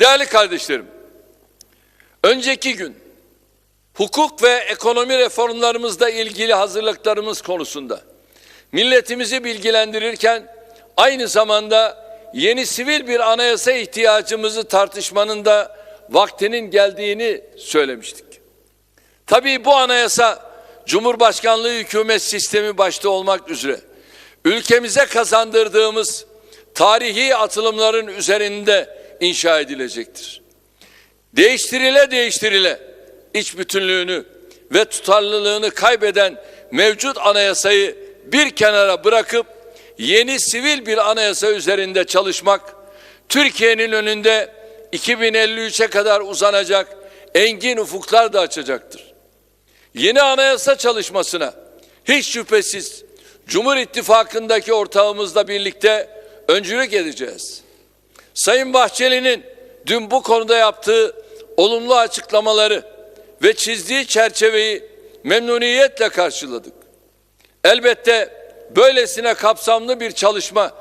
Değerli kardeşlerim, önceki gün hukuk ve ekonomi reformlarımızla ilgili hazırlıklarımız konusunda milletimizi bilgilendirirken aynı zamanda yeni sivil bir anayasa ihtiyacımızı tartışmanın da vaktinin geldiğini söylemiştik. Tabii bu anayasa Cumhurbaşkanlığı hükümet sistemi başta olmak üzere ülkemize kazandırdığımız tarihi atılımların üzerinde inşa edilecektir. Değiştirile değiştirile iç bütünlüğünü ve tutarlılığını kaybeden mevcut anayasayı bir kenara bırakıp yeni sivil bir anayasa üzerinde çalışmak Türkiye'nin önünde 2053'e kadar uzanacak engin ufuklar da açacaktır. Yeni anayasa çalışmasına hiç şüphesiz Cumhur İttifakı'ndaki ortağımızla birlikte öncülük edeceğiz. Sayın Bahçeli'nin dün bu konuda yaptığı olumlu açıklamaları ve çizdiği çerçeveyi memnuniyetle karşıladık. Elbette böylesine kapsamlı bir çalışma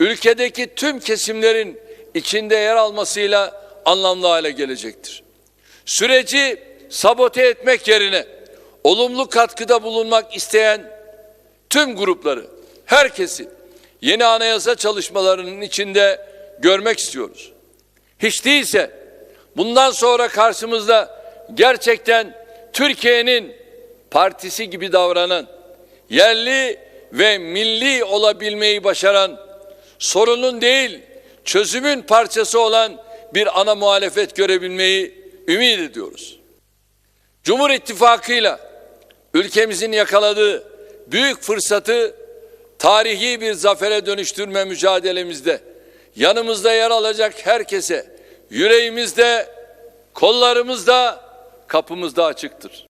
ülkedeki tüm kesimlerin içinde yer almasıyla anlamlı hale gelecektir. Süreci sabote etmek yerine olumlu katkıda bulunmak isteyen tüm grupları, herkesi yeni anayasa çalışmalarının içinde görmek istiyoruz. Hiç değilse bundan sonra karşımızda gerçekten Türkiye'nin partisi gibi davranan, yerli ve milli olabilmeyi başaran, sorunun değil çözümün parçası olan bir ana muhalefet görebilmeyi ümit ediyoruz. Cumhur İttifakı'yla ülkemizin yakaladığı büyük fırsatı tarihi bir zafere dönüştürme mücadelemizde yanımızda yer alacak herkese yüreğimizde, kollarımızda, kapımızda açıktır.